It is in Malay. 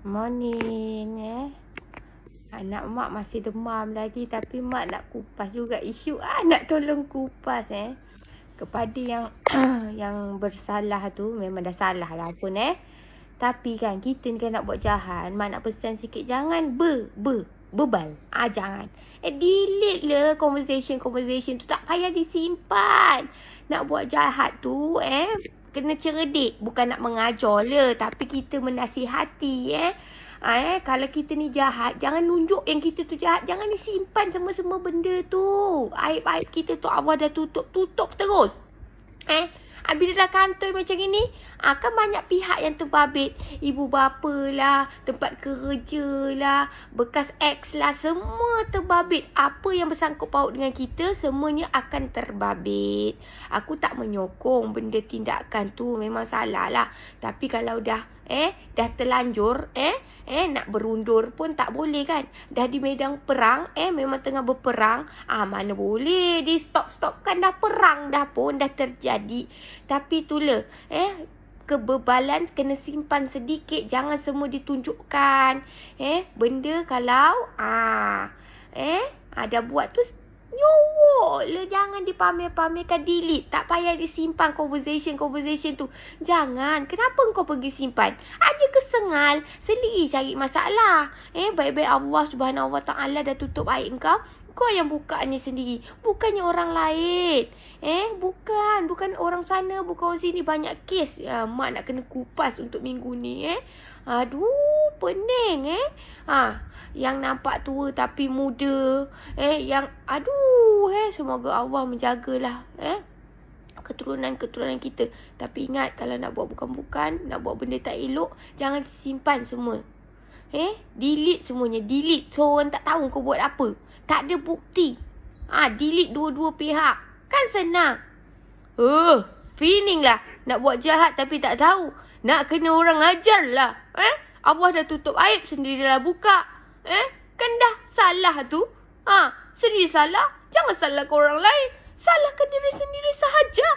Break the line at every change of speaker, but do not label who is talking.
Morning eh. Anak mak masih demam lagi tapi mak nak kupas juga isu ah nak tolong kupas eh. Kepada yang yang bersalah tu memang dah salah lah pun eh. Tapi kan kita ni kan nak buat jahat, mak nak pesan sikit jangan ber ber bebal. Ah jangan. Eh delete le conversation conversation tu tak payah disimpan. Nak buat jahat tu eh kena cerdik bukan nak mengajar le tapi kita menasihati eh Ha, eh, kalau kita ni jahat, jangan nunjuk yang kita tu jahat. Jangan disimpan semua-semua benda tu. Aib-aib kita tu Allah dah tutup. Tutup terus. Eh, bila dah kantoi macam ini, ha, kan banyak pihak yang terbabit. Ibu bapa lah, tempat kerja lah, bekas ex lah, semua terbabit. Apa yang bersangkut paut dengan kita, semuanya akan terbabit. Aku tak menyokong benda tindakan tu memang salah lah. Tapi kalau dah eh dah terlanjur eh eh nak berundur pun tak boleh kan. Dah di medan perang eh memang tengah berperang. Ah mana boleh. Di stop stop kan dah perang dah pun dah terjadi. Tapi itulah eh kebebalan kena simpan sedikit. Jangan semua ditunjukkan. Eh benda kalau ah eh ada ah, buat tu Nyowok le jangan dipamer-pamerkan delete. Tak payah disimpan conversation-conversation tu. Jangan. Kenapa kau pergi simpan? Aja kesengal. Sendiri cari masalah. Eh, baik-baik Allah subhanahu ta'ala dah tutup air kau. Kau yang bukanya sendiri. Bukannya orang lain. Eh, bukan. Bukan orang sana, bukan orang sini. Banyak kes. Ya, mak nak kena kupas untuk minggu ni, eh. Aduh, pening, eh. Ha, yang nampak tua tapi muda. Eh, yang, aduh, eh. Semoga Allah menjagalah, eh. Keturunan-keturunan kita. Tapi ingat, kalau nak buat bukan-bukan, nak buat benda tak elok, jangan simpan semua. Eh, delete semuanya. Delete. So, orang tak tahu kau buat apa. Tak ada bukti. Ah, ha, delete dua-dua pihak. Kan senang. Uh, feeling lah. Nak buat jahat tapi tak tahu. Nak kena orang ajar lah. Eh? Allah dah tutup aib sendiri dah buka. Eh? Kan dah salah tu. Ha, sendiri salah. Jangan salahkan orang lain. Salahkan diri sendiri sahaja.